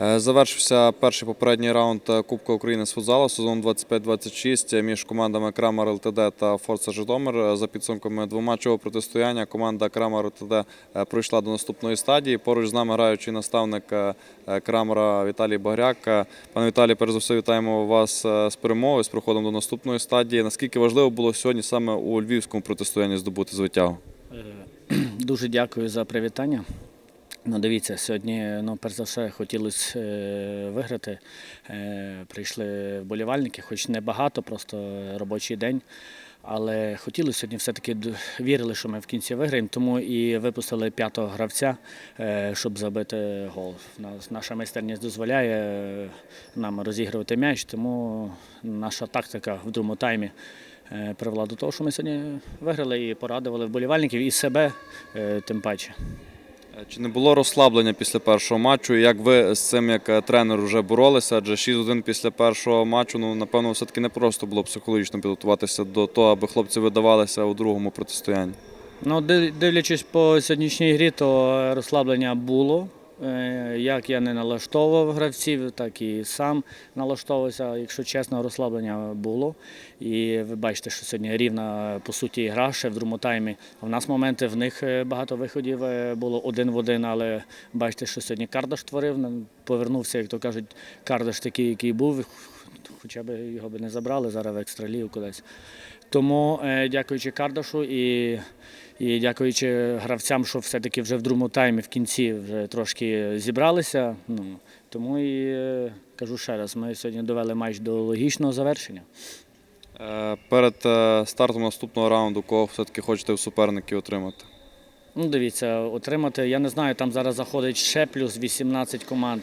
Е, Завершився перший попередній раунд е, Кубка України з футзалу сезон 25-26 між командами Крамер ЛТД та Форца Житомир. Е, За підсумками двоматчевого протистояння команда Крамер ЛТД е, пройшла до наступної стадії. Поруч з нами граючий наставник е, е, Крамера Віталій Багряк. Е, Пане Віталій, перш за все вітаємо вас е, з перемогою, з проходом до наступної стадії. Наскільки важливо було сьогодні саме у львівському протистоянні здобути звитягу? Е, Дуже дякую за привітання. Ну, дивіться, сьогодні, ну, перш за все, хотілося е, виграти. Е, прийшли вболівальники, хоч не багато, просто робочий день. Але хотіли сьогодні все-таки вірили, що ми в кінці виграємо, тому і випустили п'ятого гравця, е, щоб забити гол. Наша майстерність дозволяє нам розігрувати м'яч, тому наша тактика в другому таймі привела до того, що ми сьогодні виграли і порадували вболівальників і себе тим паче. Е, Чи не було розслаблення після першого матчу? Як ви з цим як е, тренер вже боролися? Адже 6-1 після першого матчу, ну напевно, все-таки не просто було психологічно підготуватися до того, аби хлопці видавалися у другому протистоянні. Ну, див- дивлячись по сьогоднішній грі, то розслаблення було. Е, Як я не налаштовував гравців, так і сам налаштовувався. Якщо чесно, розслаблення було. І ви бачите, що сьогодні рівна по суті гра ще в другому таймі. В нас моменти в них е, багато виходів е, було один в один, але бачите, що сьогодні Кардаш творив. Повернувся, як то кажуть, Кардаш такий, який був. Хоча б його би не забрали зараз в екстралів кудись. Тому е, дякуючи Кардашу і, і дякуючи гравцям, що все-таки вже в другому таймі в кінці вже трошки зібралися. Ну, тому і е, кажу ще раз, ми сьогодні довели матч до логічного завершення. Е, Перед стартом наступного раунду, кого все-таки хочете в суперники отримати? Ну, дивіться, отримати, я не знаю, там зараз заходить ще плюс 18 команд.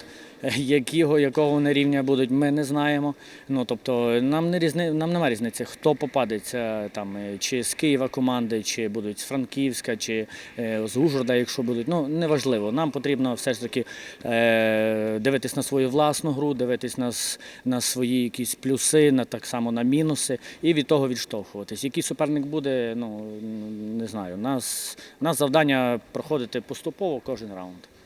Якого, якого вони рівня будуть, ми не знаємо. Ну, тобто, нам, не різни, нам немає різниці, хто попадеться, там, е, чи з Києва команди, чи будуть з Франківська, чи е, з Ужгорода, якщо будуть. Ну, неважливо. Нам потрібно все ж таки е, дивитись на свою власну гру, дивитись на, на свої якісь плюси, на, так само на мінуси, і від того відштовхуватись. Який суперник буде, ну, не знаю. Нас, нас завдання проходити поступово кожен раунд.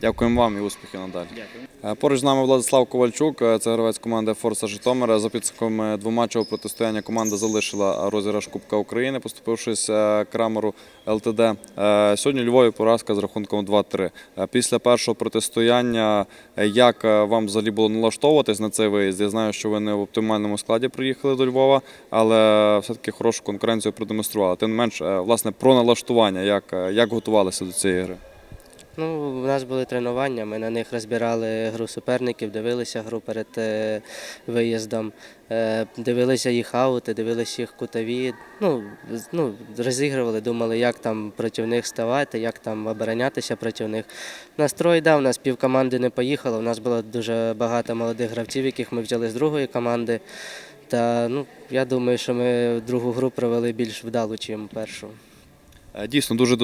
Дякуємо вам і успіхів надалі. Дякую. Е, Поруч з нами Владислав Ковальчук, е, це гравець команди Форса Житомира. За підсумками двоматчевого протистояння команда залишила розіграш Кубка України, поступившись е, Крамеру ЛТД. Е, Сьогодні Львові поразка з рахунком 2-3. Е, Після першого протистояння, е, як е, вам взагалі було налаштовуватись на цей виїзд? Я знаю, що ви не в оптимальному складі приїхали до Львова, але все-таки хорошу конкуренцію продемонстрували. Тим не менш, е, власне, про налаштування, як, е, як готувалися до цієї гри. Ну, у нас були тренування, ми на них розбирали гру суперників, дивилися гру перед е, виїздом, е, дивилися їх аути, дивилися їх кутові. Ну, ну, розігрували, думали, як там проти них ставати, як там оборонятися проти них. Настрой, да, у нас пів команди не поїхало. У нас було дуже багато молодих гравців, яких ми взяли з другої команди. Та ну, я думаю, що ми другу гру провели більш вдало, ніж першу. Е, Дійсно, дуже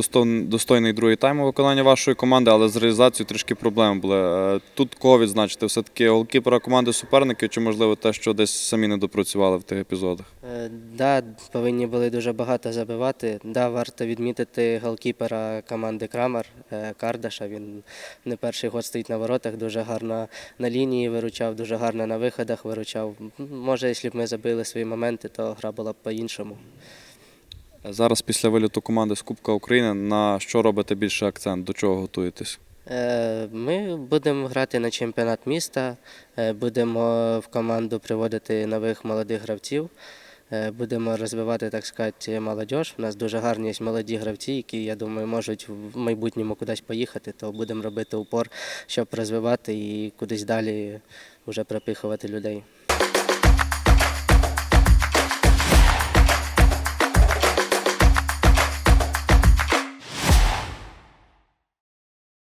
достойний, другий тайм у виконанні вашої команди, але з реалізацією трішки проблем були. Е, Тут кого відзначити? Все-таки голкіпера команди суперників, чи можливо те, що десь самі не допрацювали в тих епізодах? Е, Да, повинні були дуже багато забивати. Да, варто відмітити голкіпера команди Крамер Кардаша. Він не перший год стоїть на воротах, дуже гарно на лінії виручав, дуже гарно на виходах виручав. Може, якщо б ми забили свої моменти, то гра була б по-іншому. Зараз після виліту команди з Кубка України на що робите більше акцент? До чого готуєтесь? Е, Ми будемо грати на чемпіонат міста, е, будемо в команду приводити нових молодих гравців. е, Будемо розвивати, так сказати, молодіж. У нас дуже гарні є молоді гравці, які, я думаю, можуть в майбутньому кудись поїхати, то будемо робити упор, щоб розвивати і кудись далі вже пропихувати людей.